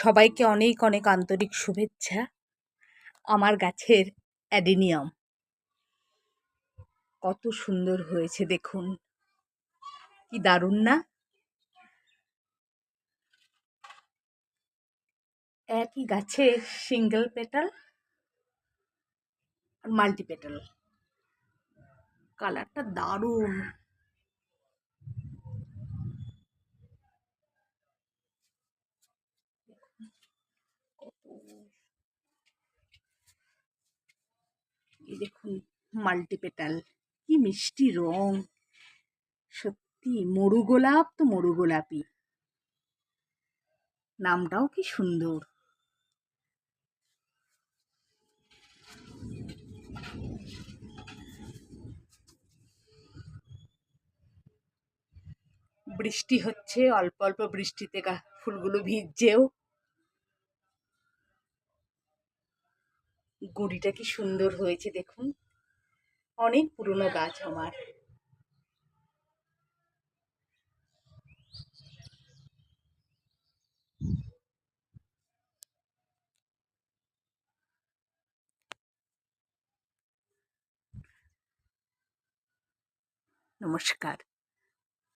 সবাইকে অনেক অনেক আন্তরিক শুভেচ্ছা। আমার গাছের অ্যাডিনিয়াম। কত সুন্দর হয়েছে দেখুন। কি দারুণ না? একই গাছে সিঙ্গেল পেটাল আর মাল্টি পেটাল কালারটা দারুণ। এই দেখুন মাল্টিপেটাল কি মিষ্টি রং। সত্যি মরু গোলাপ তো মরু গোলাপি নামটাও কি সুন্দর। বৃষ্টি হচ্ছে, অল্প অল্প বৃষ্টিতে ফুলগুলো ভিজছেও। গুড়িটা কি সুন্দর হয়েছে দেখুন। অনেক পুরনো গাছ আমার। নমস্কার।